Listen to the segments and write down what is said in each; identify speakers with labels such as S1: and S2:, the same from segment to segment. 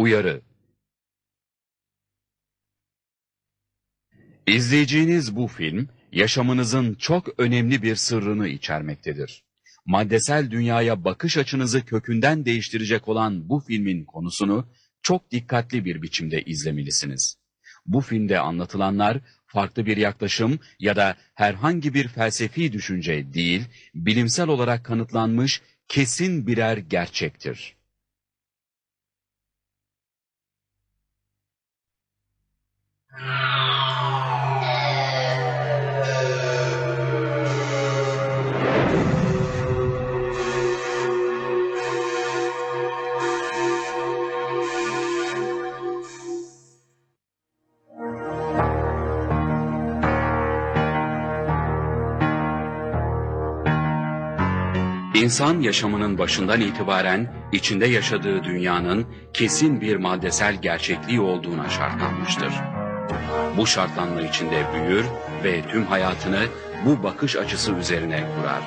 S1: Uyarı İzleyeceğiniz bu film, yaşamınızın çok önemli bir sırrını içermektedir. Maddesel dünyaya bakış açınızı kökünden değiştirecek olan bu filmin konusunu çok dikkatli bir biçimde izlemelisiniz. Bu filmde anlatılanlar farklı bir yaklaşım ya da herhangi bir felsefi düşünce değil, bilimsel olarak kanıtlanmış kesin birer gerçektir. İnsan yaşamının başından itibaren içinde yaşadığı dünyanın kesin bir maddesel gerçekliği olduğuna şartlanmıştır. Bu şartlanma içinde büyür ve tüm hayatını bu bakış açısı üzerine kurar.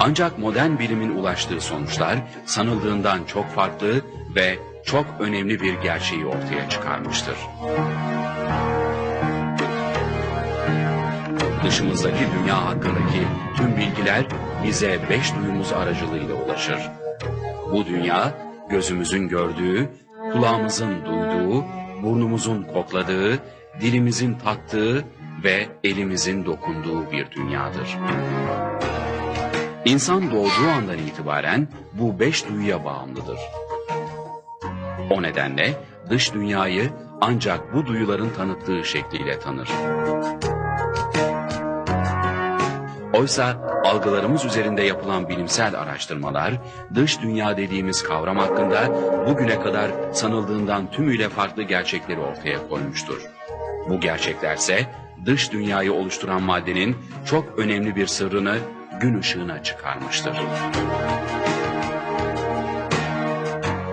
S1: Ancak modern bilimin ulaştığı sonuçlar sanıldığından çok farklı ve çok önemli bir gerçeği ortaya çıkarmıştır. Dışımızdaki dünya hakkındaki tüm bilgiler bize beş duyumuz aracılığıyla ulaşır. Bu dünya gözümüzün gördüğü, kulağımızın duyduğu, burnumuzun kokladığı, dilimizin tattığı ve elimizin dokunduğu bir dünyadır. İnsan doğduğu andan itibaren bu beş duyuya bağımlıdır. O nedenle dış dünyayı ancak bu duyuların tanıttığı şekliyle tanır. Oysa algılarımız üzerinde yapılan bilimsel araştırmalar, dış dünya dediğimiz kavram hakkında bugüne kadar sanıldığından tümüyle farklı gerçekleri ortaya koymuştur. Bu gerçeklerse dış dünyayı oluşturan maddenin çok önemli bir sırrını gün ışığına çıkarmıştır.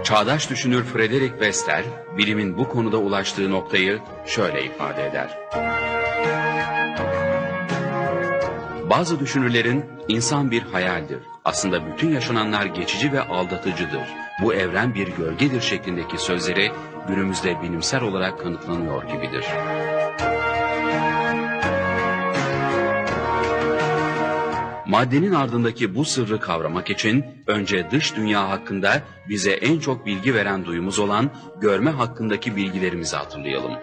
S1: Çağdaş düşünür Frederick Wester, bilimin bu konuda ulaştığı noktayı şöyle ifade eder. Bazı düşünürlerin insan bir hayaldir. Aslında bütün yaşananlar geçici ve aldatıcıdır. Bu evren bir gölgedir şeklindeki sözleri günümüzde bilimsel olarak kanıtlanıyor gibidir. Maddenin ardındaki bu sırrı kavramak için önce dış dünya hakkında bize en çok bilgi veren duyumuz olan görme hakkındaki bilgilerimizi hatırlayalım.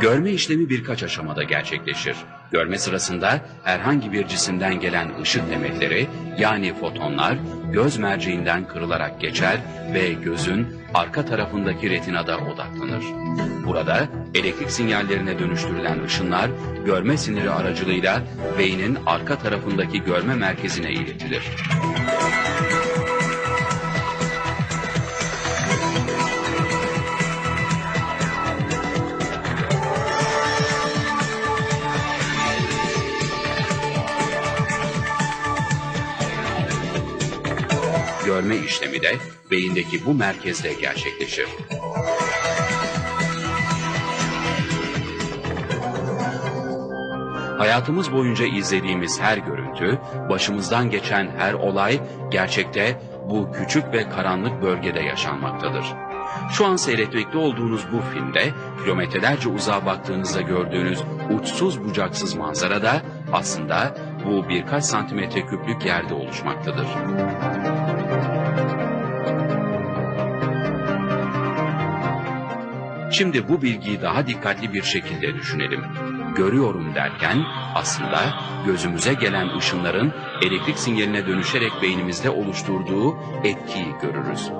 S1: Görme işlemi birkaç aşamada gerçekleşir. Görme sırasında herhangi bir cisimden gelen ışık demetleri yani fotonlar göz merceğinden kırılarak geçer ve gözün arka tarafındaki retinada odaklanır. Burada elektrik sinyallerine dönüştürülen ışınlar görme siniri aracılığıyla beynin arka tarafındaki görme merkezine iletilir. Görme işlemi de beyindeki bu merkezde gerçekleşir. Hayatımız boyunca izlediğimiz her görüntü, başımızdan geçen her olay gerçekte bu küçük ve karanlık bölgede yaşanmaktadır. Şu an seyretmekte olduğunuz bu filmde kilometrelerce uzağa baktığınızda gördüğünüz uçsuz bucaksız manzara da aslında bu birkaç santimetre küplük yerde oluşmaktadır. Şimdi bu bilgiyi daha dikkatli bir şekilde düşünelim. Görüyorum derken aslında gözümüze gelen ışınların elektrik sinyaline dönüşerek beynimizde oluşturduğu etkiyi görürüz.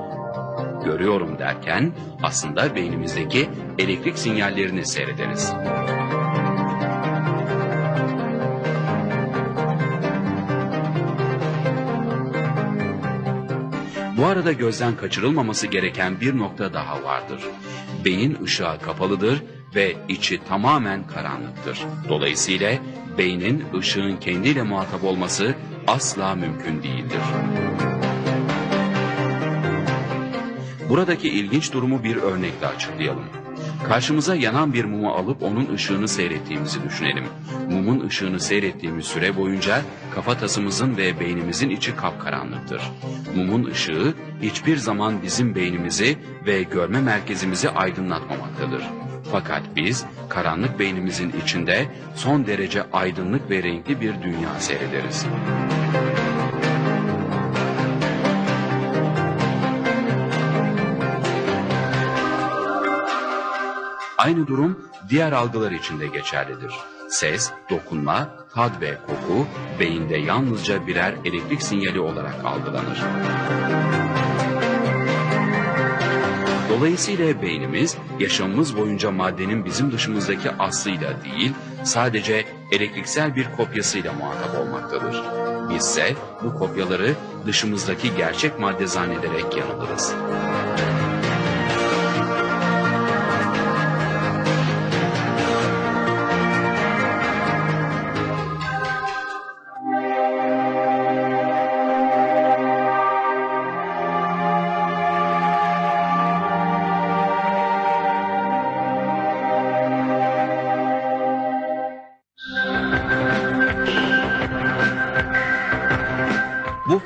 S1: Görüyorum derken aslında beynimizdeki elektrik sinyallerini seyrederiz. Bu arada gözden kaçırılmaması gereken bir nokta daha vardır. Beyin ışığa kapalıdır ve içi tamamen karanlıktır. Dolayısıyla beynin ışığın kendiyle muhatap olması asla mümkün değildir. Buradaki ilginç durumu bir örnekle açıklayalım. Karşımıza yanan bir mumu alıp onun ışığını seyrettiğimizi düşünelim. Mumun ışığını seyrettiğimiz süre boyunca kafatasımızın ve beynimizin içi kapkaranlıktır. Mumun ışığı hiçbir zaman bizim beynimizi ve görme merkezimizi aydınlatmamaktadır. Fakat biz karanlık beynimizin içinde son derece aydınlık ve renkli bir dünya seyrederiz. Aynı durum diğer algılar için de geçerlidir. Ses, dokunma, tad ve koku beyinde yalnızca birer elektrik sinyali olarak algılanır. Dolayısıyla beynimiz yaşamımız boyunca maddenin bizim dışımızdaki aslıyla değil, sadece elektriksel bir kopyasıyla muhatap olmaktadır. Bizse bu kopyaları dışımızdaki gerçek madde zannederek yanılırız.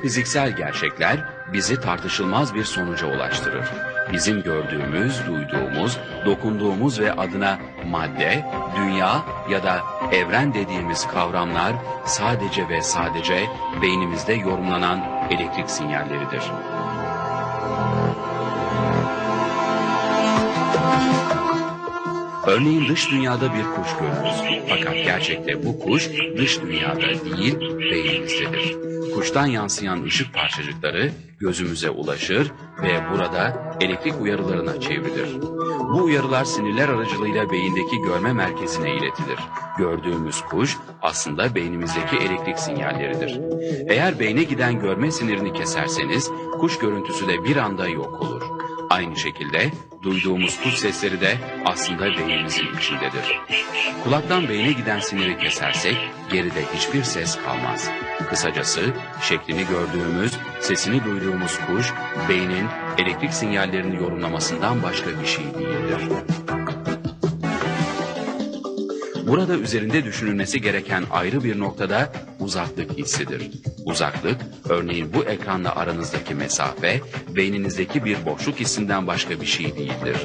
S1: Fiziksel gerçekler bizi tartışılmaz bir sonuca ulaştırır. Bizim gördüğümüz, duyduğumuz, dokunduğumuz ve adına madde, dünya ya da evren dediğimiz kavramlar sadece ve sadece beynimizde yorumlanan elektrik sinyalleridir. Örneğin dış dünyada bir kuş görürüz. Fakat gerçekte bu kuş dış dünyada değil, beynimizdedir. Kuştan yansıyan ışık parçacıkları gözümüze ulaşır ve burada elektrik uyarılarına çevrilir. Bu uyarılar sinirler aracılığıyla beyindeki görme merkezine iletilir. Gördüğümüz kuş aslında beynimizdeki elektrik sinyalleridir. Eğer beyne giden görme sinirini keserseniz kuş görüntüsü de bir anda yok olur. Aynı şekilde duyduğumuz kuş sesleri de aslında beynimizin içindedir. Kulaktan beyne giden siniri kesersek geride hiçbir ses kalmaz. Kısacası şeklini gördüğümüz, sesini duyduğumuz kuş beynin elektrik sinyallerini yorumlamasından başka bir şey değildir. Burada üzerinde düşünülmesi gereken ayrı bir noktada uzaklık hissidir. Uzaklık, örneğin bu ekranla aranızdaki mesafe, beyninizdeki bir boşluk hissinden başka bir şey değildir.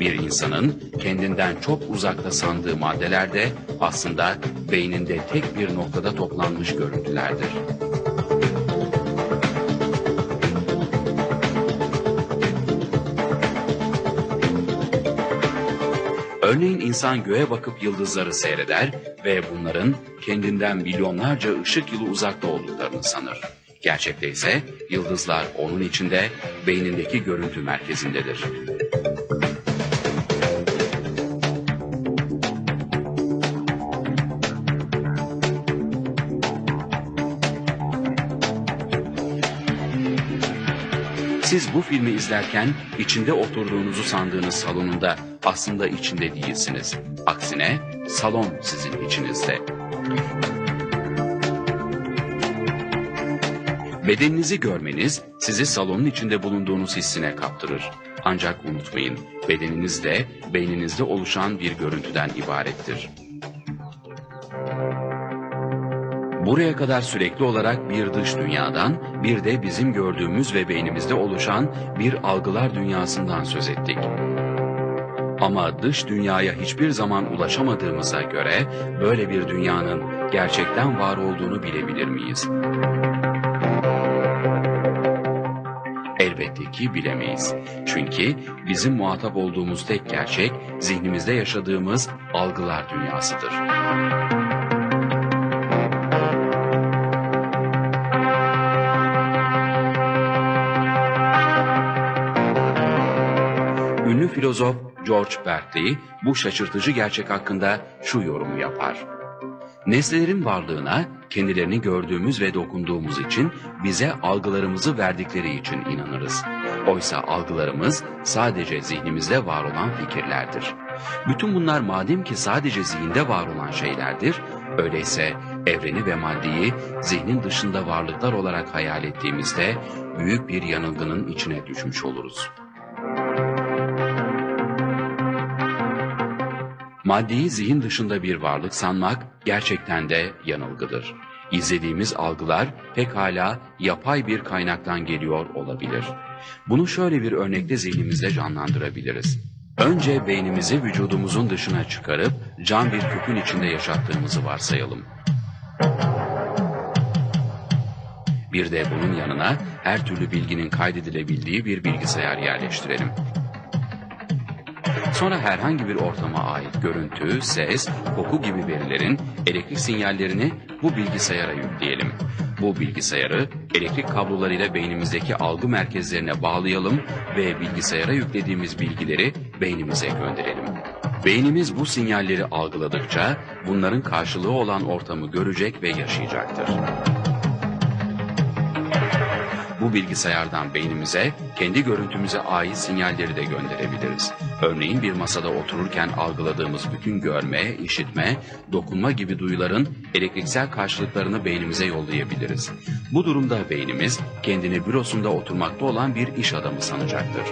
S1: Bir insanın kendinden çok uzakta sandığı maddeler de aslında beyninde tek bir noktada toplanmış görüntülerdir. Örneğin insan göğe bakıp yıldızları seyreder ve bunların kendinden milyonlarca ışık yılı uzakta olduklarını sanır. Gerçekte ise yıldızlar onun içinde beynindeki görüntü merkezindedir. Siz bu filmi izlerken içinde oturduğunuzu sandığınız salonunda aslında içinde değilsiniz. Aksine salon sizin içinizde. Bedeninizi görmeniz sizi salonun içinde bulunduğunuz hissine kaptırır. Ancak unutmayın, bedeniniz de beyninizde oluşan bir görüntüden ibarettir. Buraya kadar sürekli olarak bir dış dünyadan, bir de bizim gördüğümüz ve beynimizde oluşan bir algılar dünyasından söz ettik. Ama dış dünyaya hiçbir zaman ulaşamadığımıza göre böyle bir dünyanın gerçekten var olduğunu bilebilir miyiz? Elbette ki bilemeyiz. Çünkü bizim muhatap olduğumuz tek gerçek zihnimizde yaşadığımız algılar dünyasıdır. Ünlü filozof George Berkeley bu şaşırtıcı gerçek hakkında şu yorumu yapar. Nesnelerin varlığına kendilerini gördüğümüz ve dokunduğumuz için bize algılarımızı verdikleri için inanırız. Oysa algılarımız sadece zihnimizde var olan fikirlerdir. Bütün bunlar madem ki sadece zihinde var olan şeylerdir, öyleyse evreni ve maddeyi zihnin dışında varlıklar olarak hayal ettiğimizde büyük bir yanılgının içine düşmüş oluruz. Maddeyi zihin dışında bir varlık sanmak gerçekten de yanılgıdır. İzlediğimiz algılar pekala yapay bir kaynaktan geliyor olabilir. Bunu şöyle bir örnekle zihnimizde canlandırabiliriz. Önce beynimizi vücudumuzun dışına çıkarıp can bir küpün içinde yaşattığımızı varsayalım. Bir de bunun yanına her türlü bilginin kaydedilebildiği bir bilgisayar yerleştirelim. Sonra herhangi bir ortama ait görüntü, ses, koku gibi verilerin elektrik sinyallerini bu bilgisayara yükleyelim. Bu bilgisayarı elektrik kablolarıyla beynimizdeki algı merkezlerine bağlayalım ve bilgisayara yüklediğimiz bilgileri beynimize gönderelim. Beynimiz bu sinyalleri algıladıkça bunların karşılığı olan ortamı görecek ve yaşayacaktır. Bu bilgisayardan beynimize kendi görüntümüze ait sinyalleri de gönderebiliriz. Örneğin bir masada otururken algıladığımız bütün görme, işitme, dokunma gibi duyuların elektriksel karşılıklarını beynimize yollayabiliriz. Bu durumda beynimiz kendini bürosunda oturmakta olan bir iş adamı sanacaktır.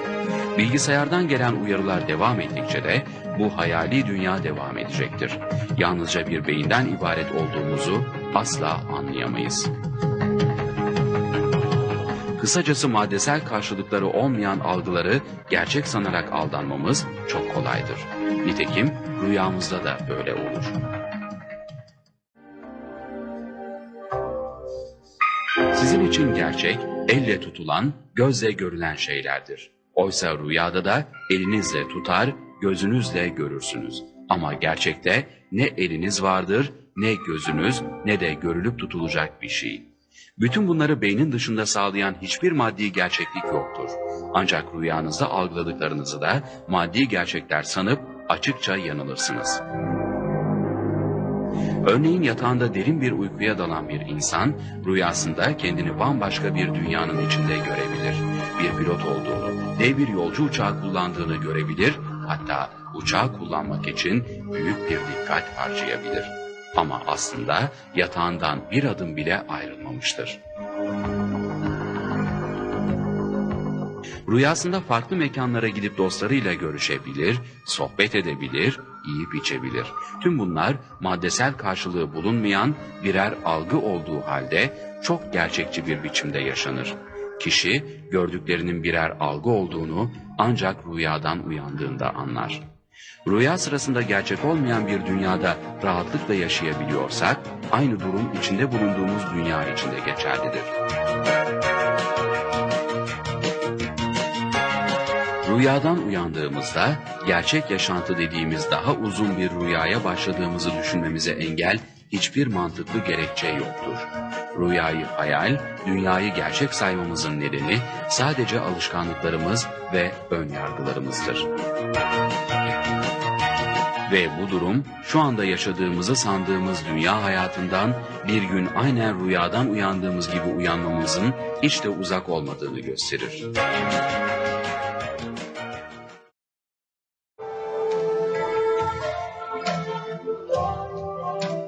S1: Bilgisayardan gelen uyarılar devam ettikçe de bu hayali dünya devam edecektir. Yalnızca bir beyinden ibaret olduğumuzu asla anlayamayız. Kısacası maddesel karşılıkları olmayan algıları gerçek sanarak aldanmamız çok kolaydır. Nitekim rüyamızda da böyle olur. Sizin için gerçek, elle tutulan, gözle görülen şeylerdir. Oysa rüyada da elinizle tutar, gözünüzle görürsünüz. Ama gerçekte ne eliniz vardır, ne gözünüz, ne de görülüp tutulacak bir şey. Bütün bunları beynin dışında sağlayan hiçbir maddi gerçeklik yoktur. Ancak rüyanızda algıladıklarınızı da maddi gerçekler sanıp açıkça yanılırsınız. Örneğin yatağında derin bir uykuya dalan bir insan, rüyasında kendini bambaşka bir dünyanın içinde görebilir. Bir pilot olduğunu, dev bir yolcu uçağı kullandığını görebilir, hatta uçağı kullanmak için büyük bir dikkat harcayabilir. Ama aslında yatağından bir adım bile ayrılmamıştır. Rüyasında farklı mekanlara gidip dostlarıyla görüşebilir, sohbet edebilir, yiyip içebilir. Tüm bunlar maddesel karşılığı bulunmayan birer algı olduğu halde çok gerçekçi bir biçimde yaşanır. Kişi gördüklerinin birer algı olduğunu ancak rüyadan uyandığında anlar. Rüya sırasında gerçek olmayan bir dünyada rahatlıkla yaşayabiliyorsak, aynı durum içinde bulunduğumuz dünya içinde geçerlidir. Rüyadan uyandığımızda gerçek yaşantı dediğimiz daha uzun bir rüyaya başladığımızı düşünmemize engel hiçbir mantıklı gerekçe yoktur. Rüyayı hayal, dünyayı gerçek saymamızın nedeni sadece alışkanlıklarımız ve ön yargılarımızdır. Ve bu durum şu anda yaşadığımızı sandığımız dünya hayatından bir gün aynen rüyadan uyandığımız gibi uyanmamızın hiç de uzak olmadığını gösterir.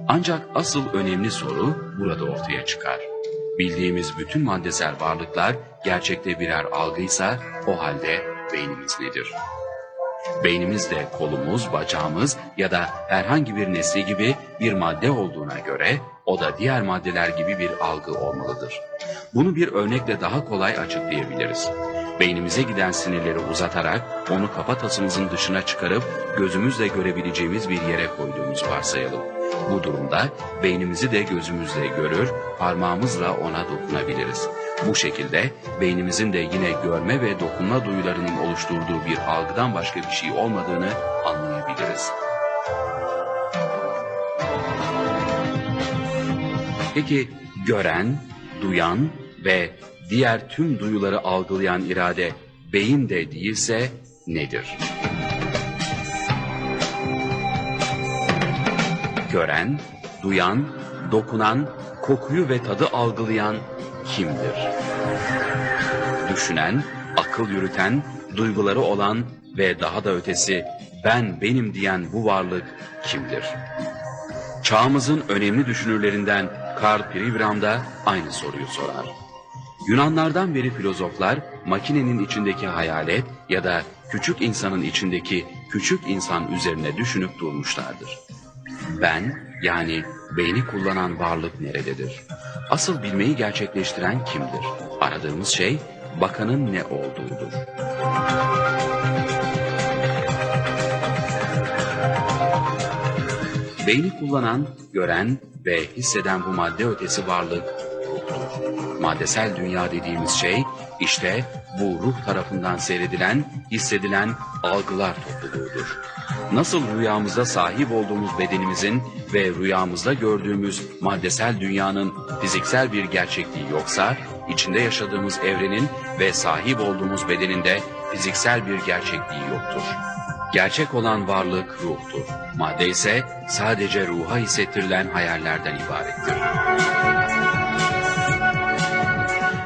S1: Ancak asıl önemli soru burada ortaya çıkar. Bildiğimiz bütün maddesel varlıklar gerçekte birer algıysa o halde beynimiz nedir? Beynimiz de kolumuz, bacağımız ya da herhangi bir nesne gibi bir madde olduğuna göre o da diğer maddeler gibi bir algı olmalıdır. Bunu bir örnekle daha kolay açıklayabiliriz. Beynimize giden sinirleri uzatarak onu kafatasımızın dışına çıkarıp gözümüzle görebileceğimiz bir yere koyduğumuzu varsayalım. Bu durumda beynimizi de gözümüzle görür, parmağımızla ona dokunabiliriz. Bu şekilde beynimizin de yine görme ve dokunma duyularının oluşturduğu bir algıdan başka bir şey olmadığını anlayabiliriz. Peki gören, duyan ve diğer tüm duyuları algılayan irade beyin de değilse nedir? Gören, duyan, dokunan, kokuyu ve tadı algılayan kimdir? Düşünen, akıl yürüten, duyguları olan ve daha da ötesi ben benim diyen bu varlık kimdir? Çağımızın önemli düşünürlerinden Karl Pribram da aynı soruyu sorar. Yunanlardan beri filozoflar makinenin içindeki hayalet ya da küçük insanın içindeki küçük insan üzerine düşünüp durmuşlardır. Ben yani beyni kullanan varlık nerededir? Asıl bilmeyi gerçekleştiren kimdir? Aradığımız şey bakanın ne olduğudur. Beyni kullanan, gören ve hisseden bu madde ötesi varlık ruhtur. Maddesel dünya dediğimiz şey işte bu ruh tarafından seyredilen, hissedilen algılar topluluğudur. Nasıl rüyamızda sahip olduğumuz bedenimizin ve rüyamızda gördüğümüz maddesel dünyanın fiziksel bir gerçekliği yoksa, içinde yaşadığımız evrenin ve sahip olduğumuz bedeninde fiziksel bir gerçekliği yoktur. Gerçek olan varlık ruhtur. Madde ise sadece ruha hissettirilen hayallerden ibarettir.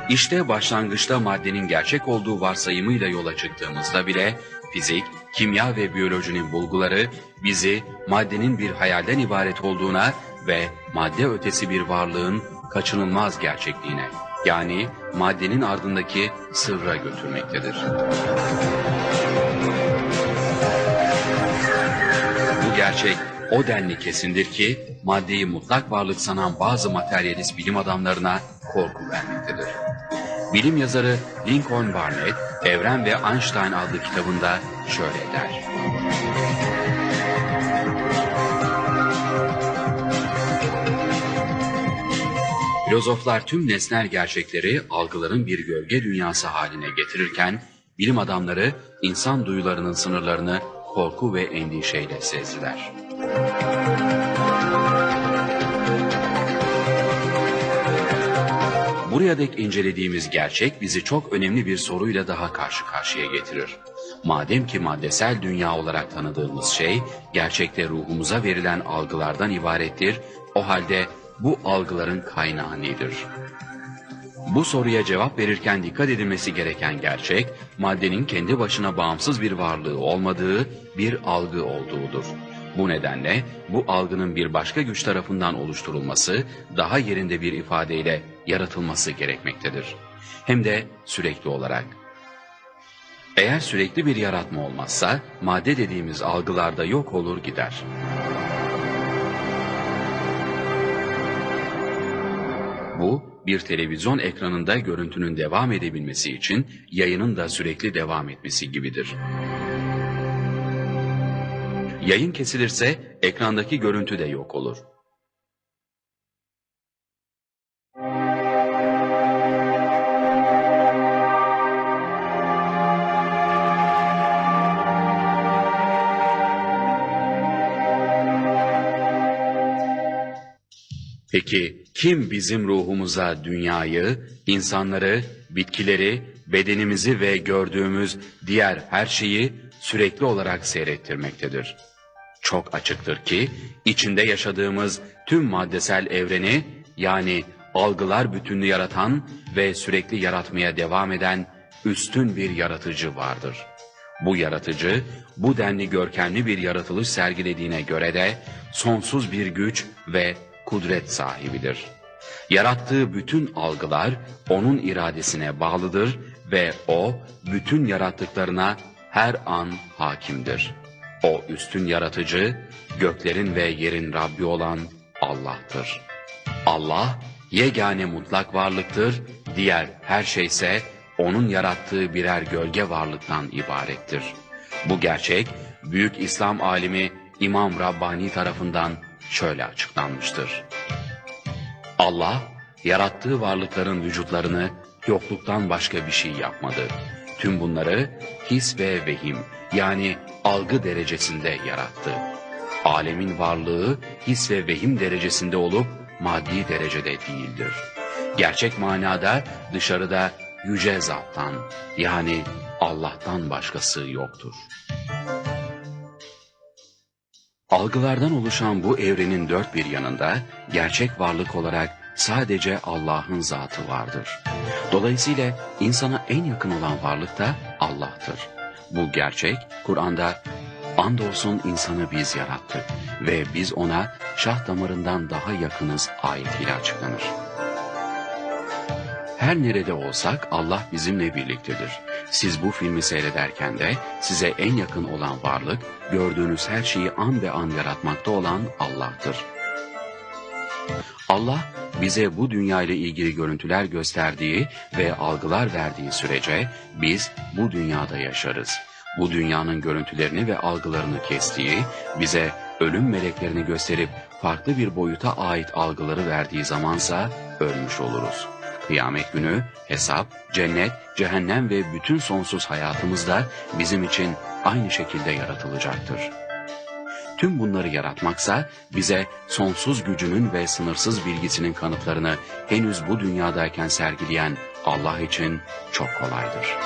S1: İşte başlangıçta maddenin gerçek olduğu varsayımıyla yola çıktığımızda bile fizik, kimya ve biyolojinin bulguları bizi maddenin bir hayalden ibaret olduğuna ve madde ötesi bir varlığın kaçınılmaz gerçekliğine yani maddenin ardındaki sırra götürmektedir. Bu gerçek o denli kesindir ki maddeyi mutlak varlık sanan bazı materyalist bilim adamlarına korku vermektedir. Bilim yazarı Lincoln Barnett, Evren ve Einstein adlı kitabında şöyle der. Filozoflar tüm nesnel gerçekleri algıların bir gölge dünyası haline getirirken, bilim adamları insan duyularının sınırlarını korku ve endişeyle sezdiler. Buraya dek incelediğimiz gerçek bizi çok önemli bir soruyla daha karşı karşıya getirir. Madem ki maddesel dünya olarak tanıdığımız şey, gerçekte ruhumuza verilen algılardan ibarettir, o halde bu algıların kaynağı nedir? Bu soruya cevap verirken dikkat edilmesi gereken gerçek, maddenin kendi başına bağımsız bir varlığı olmadığı bir algı olduğudur. Bu nedenle bu algının bir başka güç tarafından oluşturulması, daha yerinde bir ifadeyle yaratılması gerekmektedir. Hem de sürekli olarak. Eğer sürekli bir yaratma olmazsa, madde dediğimiz algılarda yok olur gider. Bu, bir televizyon ekranında görüntünün devam edebilmesi için yayının da sürekli devam etmesi gibidir. Yayın kesilirse ekrandaki görüntü de yok olur. Peki kim bizim ruhumuza dünyayı, insanları, bitkileri, bedenimizi ve gördüğümüz diğer her şeyi sürekli olarak seyrettirmektedir? Çok açıktır ki içinde yaşadığımız tüm maddesel evreni yani algılar bütününü yaratan ve sürekli yaratmaya devam eden üstün bir yaratıcı vardır. Bu yaratıcı, bu denli görkemli bir yaratılış sergilediğine göre de sonsuz bir güç ve kudret sahibidir. Yarattığı bütün algılar onun iradesine bağlıdır ve o bütün yarattıklarına her an hakimdir. O üstün yaratıcı, göklerin ve yerin Rabbi olan Allah'tır. Allah yegane mutlak varlıktır, diğer her şeyse onun yarattığı birer gölge varlıktan ibarettir. Bu gerçek büyük İslam alimi İmam Rabbani tarafından şöyle açıklanmıştır. Allah yarattığı varlıkların vücutlarını yokluktan başka bir şey yapmadı. Tüm bunları his ve vehim yani algı derecesinde yarattı. Alemin varlığı his ve vehim derecesinde olup maddi derecede değildir. Gerçek manada dışarıda yüce zattan yani Allah'tan başkası yoktur. Algılardan oluşan bu evrenin dört bir yanında gerçek varlık olarak sadece Allah'ın zatı vardır. Dolayısıyla insana en yakın olan varlık da Allah'tır. Bu gerçek Kur'an'da andolsun insanı biz yarattık ve biz ona şah damarından daha yakınız ayetiyle açıklanır. Her nerede olsak Allah bizimle birliktedir. Siz bu filmi seyrederken de size en yakın olan varlık, gördüğünüz her şeyi an be an yaratmakta olan Allah'tır. Allah bize bu dünya ile ilgili görüntüler gösterdiği ve algılar verdiği sürece biz bu dünyada yaşarız. Bu dünyanın görüntülerini ve algılarını kestiği, bize ölüm meleklerini gösterip farklı bir boyuta ait algıları verdiği zamansa ölmüş oluruz. Kıyamet günü, hesap, cennet, cehennem ve bütün sonsuz hayatımız da bizim için aynı şekilde yaratılacaktır. Tüm bunları yaratmaksa bize sonsuz gücünün ve sınırsız bilgisinin kanıtlarını henüz bu dünyadayken sergileyen Allah için çok kolaydır.